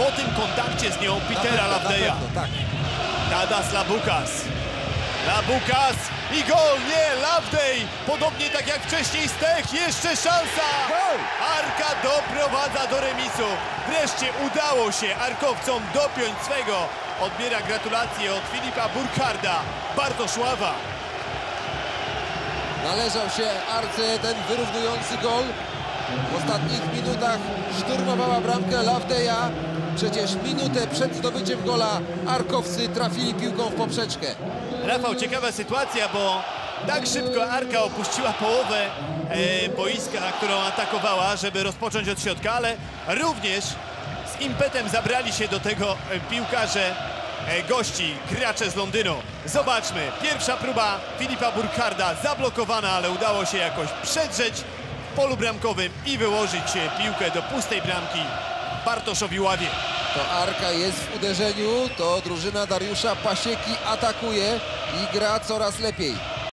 po tym kontakcie z nią Petera Lavdeja. Tak. Tadas Labukas. Labukas i gol, nie, Loveday. Podobnie tak jak wcześniej Stech, jeszcze szansa. Arka doprowadza do remisu. Wreszcie udało się Arkowcom dopiąć swego. Odbiera gratulacje od Filipa Burkharda. Bartosz Ława. Należał się Arce ten wyrównujący gol. W ostatnich minutach szturmowała bramkę Lovedeya. Przecież minutę przed zdobyciem gola Arkowcy trafili piłką w poprzeczkę. Rafał, ciekawa sytuacja, bo tak szybko Arka opuściła połowę e, boiska, którą atakowała, żeby rozpocząć od środka, ale również z impetem zabrali się do tego e, piłkarze e, gości, gracze z Londynu. Zobaczmy, pierwsza próba Filipa Burkharda zablokowana, ale udało się jakoś przedrzeć w polu bramkowym i wyłożyć piłkę do pustej bramki Bartoszowi Ławie. To Arka jest w uderzeniu, to drużyna Dariusza Pasieki atakuje i gra coraz lepiej.